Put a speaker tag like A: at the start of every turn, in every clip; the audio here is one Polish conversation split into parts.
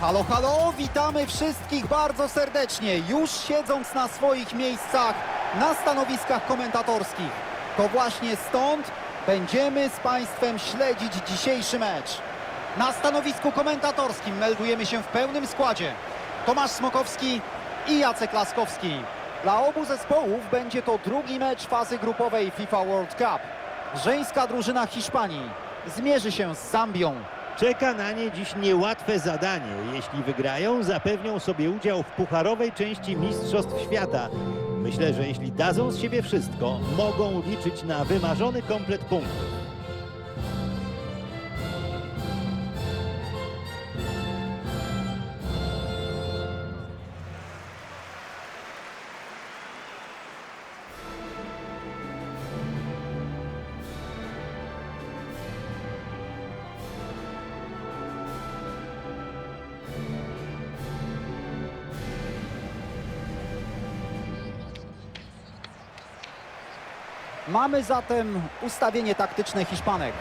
A: Halo, halo, witamy wszystkich bardzo serdecznie, już siedząc na swoich miejscach na stanowiskach komentatorskich. To właśnie stąd będziemy z Państwem śledzić dzisiejszy mecz. Na stanowisku komentatorskim meldujemy się w pełnym składzie. Tomasz Smokowski i Jacek Laskowski. Dla obu zespołów będzie to drugi mecz fazy grupowej FIFA World Cup. Żeńska drużyna Hiszpanii zmierzy się z Zambią.
B: Czeka na nie dziś niełatwe zadanie. Jeśli wygrają, zapewnią sobie udział w pucharowej części Mistrzostw Świata. Myślę, że jeśli dadzą z siebie wszystko, mogą liczyć na wymarzony komplet punktów.
A: Mamy zatem ustawienie taktyczne Hiszpanek.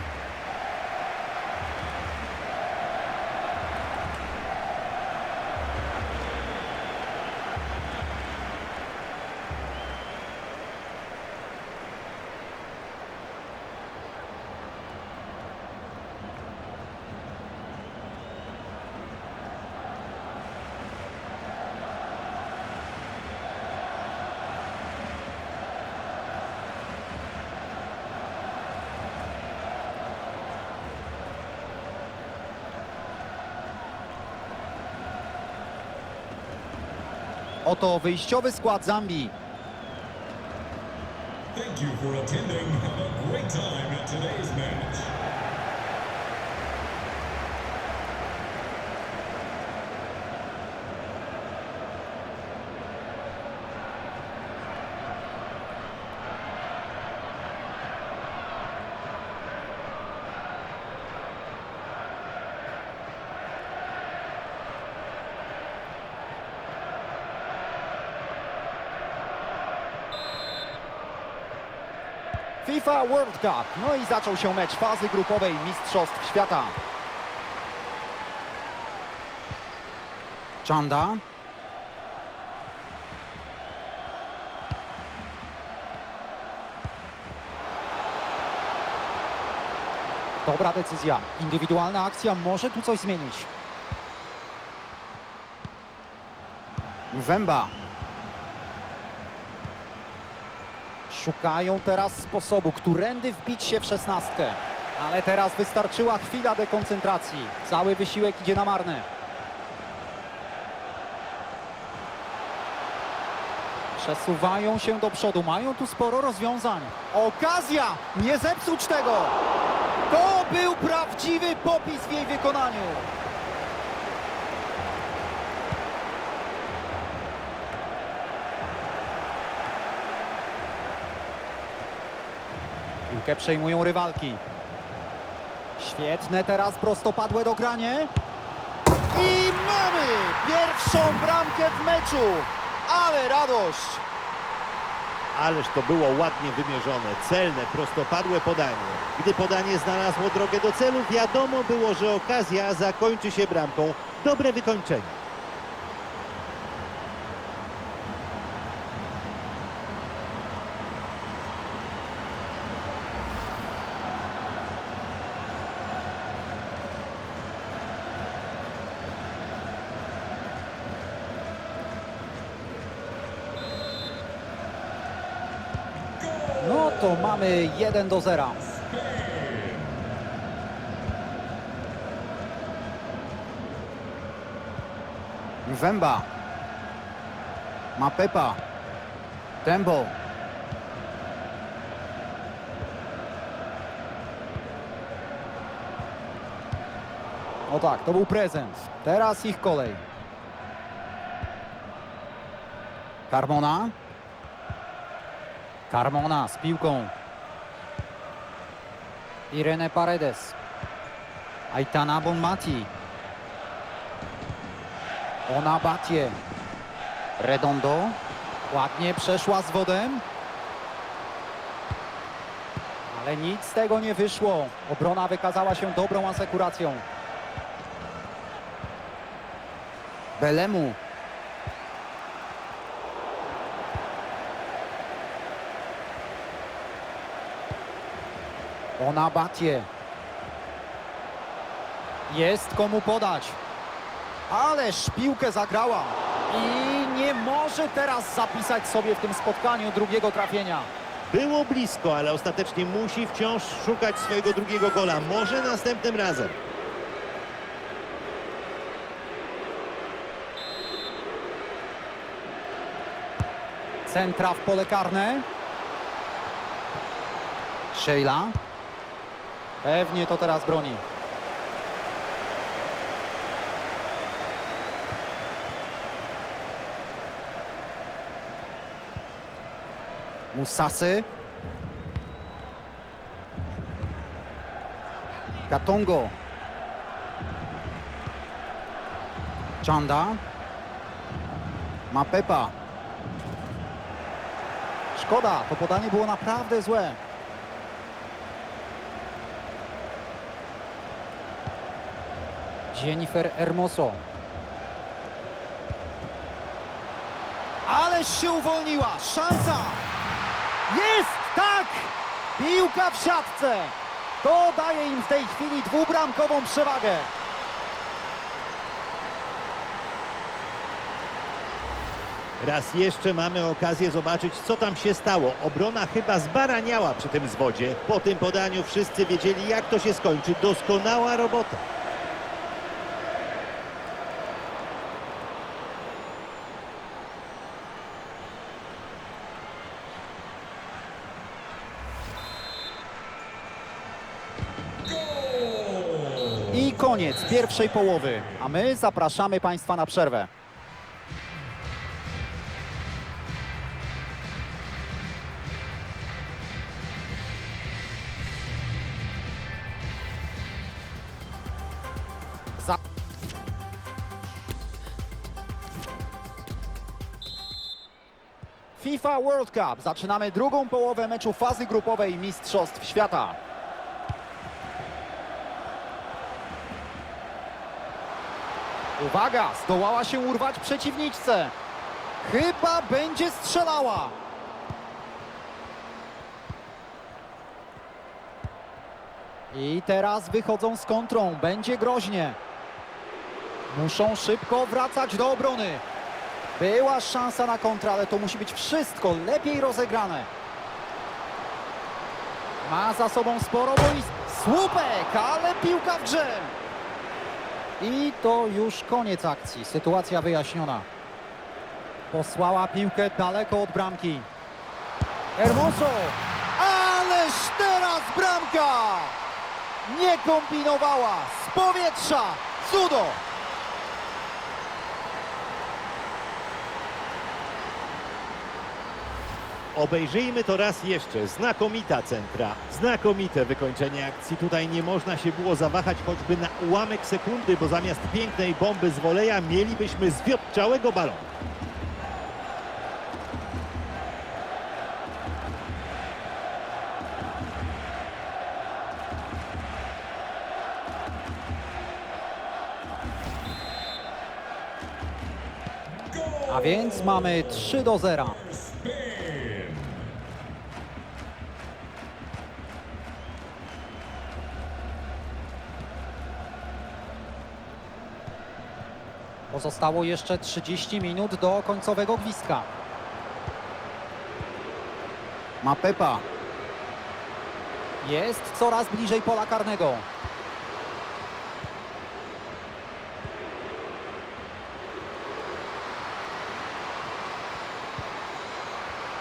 A: Oto wyjściowy skład Zambii.
C: Thank you for attending. Have a great time at today's match.
A: FIFA World Cup. No i zaczął się mecz fazy grupowej Mistrzostw Świata. Czanda. Dobra decyzja. Indywidualna akcja może tu coś zmienić. Wemba. Szukają teraz sposobu, którędy wbić się w szesnastkę. Ale teraz wystarczyła chwila dekoncentracji. Cały wysiłek idzie na marne. Przesuwają się do przodu, mają tu sporo rozwiązań. Okazja! Nie zepsuć tego! To był prawdziwy popis w jej wykonaniu. Piłkę przejmują rywalki. Świetne teraz prostopadłe dogranie. I mamy pierwszą bramkę w meczu. Ale radość!
B: Ależ to było ładnie wymierzone, celne, prostopadłe podanie. Gdy podanie znalazło drogę do celu, wiadomo było, że okazja zakończy się bramką. Dobre wykończenie.
A: No to mamy 1 do 0. Wemba. Ma Pepa. Tembo. O tak, to był prezent. Teraz ich kolej. Carmona. Carmona z piłką. Irene Paredes. Aitana Bonmati. Ona Batie. Redondo. Ładnie przeszła z wodem. Ale nic z tego nie wyszło. Obrona wykazała się dobrą asekuracją. Belemu. Ona batie. Jest komu podać. Ależ piłkę zagrała. I nie może teraz zapisać sobie w tym spotkaniu drugiego trafienia.
B: Było blisko, ale ostatecznie musi wciąż szukać swojego drugiego gola. Może następnym razem.
A: Centra w pole karne. Sheila. Pewnie to teraz broni. Musasy. Katongo. Chanda. Mapepa. Szkoda, to podanie było naprawdę złe. Jennifer Hermoso. Ależ się uwolniła! Szansa! Jest! Tak! Piłka w siatce! To daje im w tej chwili dwubramkową przewagę.
B: Raz jeszcze mamy okazję zobaczyć, co tam się stało. Obrona chyba zbaraniała przy tym zwodzie. Po tym podaniu wszyscy wiedzieli, jak to się skończy. Doskonała robota.
A: I koniec pierwszej połowy. A my zapraszamy Państwa na przerwę. FIFA World Cup. Zaczynamy drugą połowę meczu fazy grupowej Mistrzostw Świata. Uwaga, zdołała się urwać przeciwniczce. Chyba będzie strzelała. I teraz wychodzą z kontrą. Będzie groźnie. Muszą szybko wracać do obrony. Była szansa na kontrę, ale to musi być wszystko lepiej rozegrane. Ma za sobą sporo boisk. Słupek, ale piłka w grze. I to już koniec akcji. Sytuacja wyjaśniona. Posłała piłkę daleko od bramki. Hermoso! Ależ teraz bramka! Nie kombinowała! Z powietrza! Cudo!
B: Obejrzyjmy to raz jeszcze. Znakomita centra. Znakomite wykończenie akcji. Tutaj nie można się było zawahać choćby na ułamek sekundy, bo zamiast pięknej bomby z woleja mielibyśmy zwiotczałego balonu.
A: A więc mamy 3 do 0. Pozostało jeszcze 30 minut do końcowego gwizdka. Ma Pepa. Jest coraz bliżej pola karnego.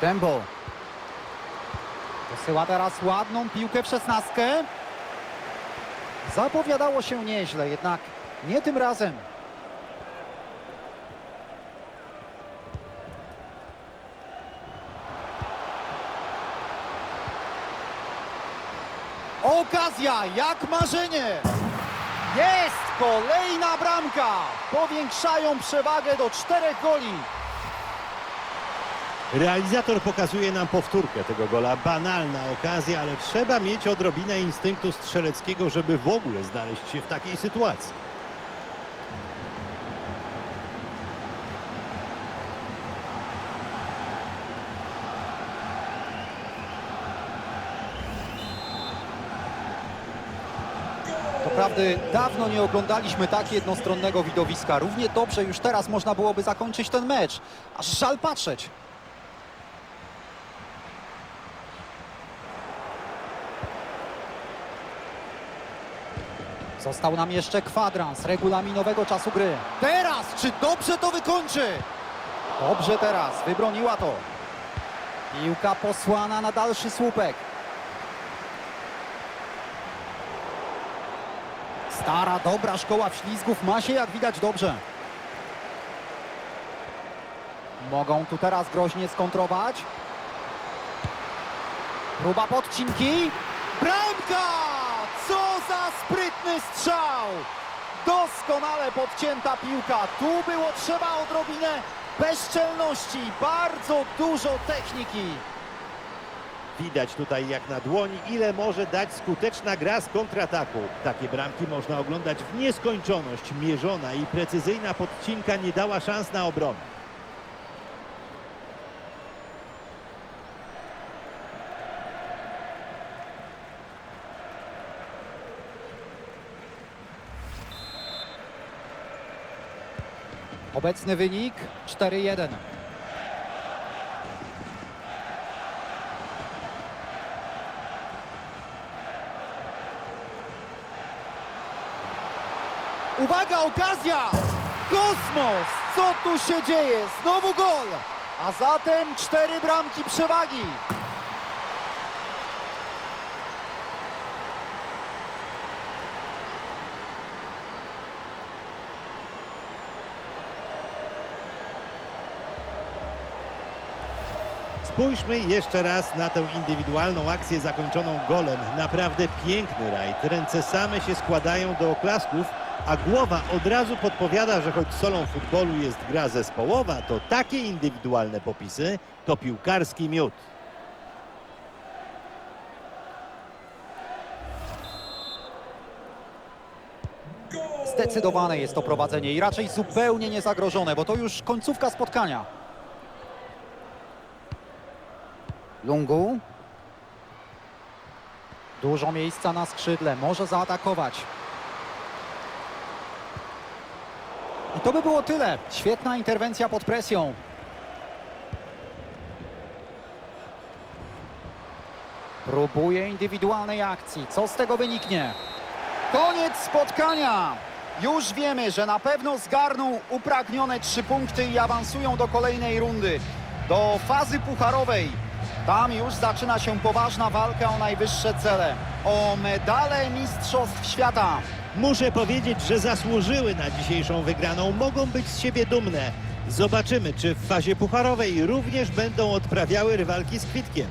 A: Tempo. Posyła teraz ładną piłkę w szesnastkę. Zapowiadało się nieźle, jednak nie tym razem. Okazja, jak marzenie! Jest kolejna bramka! Powiększają przewagę do czterech goli.
B: Realizator pokazuje nam powtórkę tego gola. Banalna okazja, ale trzeba mieć odrobinę instynktu strzeleckiego, żeby w ogóle znaleźć się w takiej sytuacji.
A: Naprawdę dawno nie oglądaliśmy tak jednostronnego widowiska. Równie dobrze już teraz można byłoby zakończyć ten mecz. Aż żal patrzeć. Został nam jeszcze kwadrans regulaminowego czasu gry. Teraz, czy dobrze to wykończy? Dobrze teraz, wybroniła to. Piłka posłana na dalszy słupek. Stara, dobra szkoła wślizgów ma się jak widać dobrze. Mogą tu teraz groźnie skontrować. Próba podcinki. Bramka! Co za sprytny strzał! Doskonale podcięta piłka. Tu było trzeba odrobinę bezczelności. Bardzo dużo techniki.
B: Widać tutaj jak na dłoni, ile może dać skuteczna gra z kontrataku. Takie bramki można oglądać w nieskończoność. Mierzona i precyzyjna podcinka nie dała szans na obronę.
A: Obecny wynik 4-1. Uwaga, okazja! Kosmos! Co tu się dzieje? Znowu gol! A zatem cztery bramki przewagi.
B: Spójrzmy jeszcze raz na tę indywidualną akcję zakończoną golem. Naprawdę piękny rajd. Ręce same się składają do oklasków, a głowa od razu podpowiada, że choć solą futbolu jest gra zespołowa, to takie indywidualne popisy to piłkarski miód.
A: Zdecydowane jest to prowadzenie i raczej zupełnie niezagrożone, bo to już końcówka spotkania. Lungu. Dużo miejsca na skrzydle, może zaatakować. I to by było tyle. Świetna interwencja pod presją. Próbuje indywidualnej akcji. Co z tego wyniknie? Koniec spotkania! Już wiemy, że na pewno zgarną upragnione trzy punkty i awansują do kolejnej rundy, do fazy pucharowej. Tam już zaczyna się poważna walka o najwyższe cele, o medale Mistrzostw Świata.
B: Muszę powiedzieć, że zasłużyły na dzisiejszą wygraną. Mogą być z siebie dumne. Zobaczymy, czy w fazie pucharowej również będą odprawiały rywalki z kwitkiem.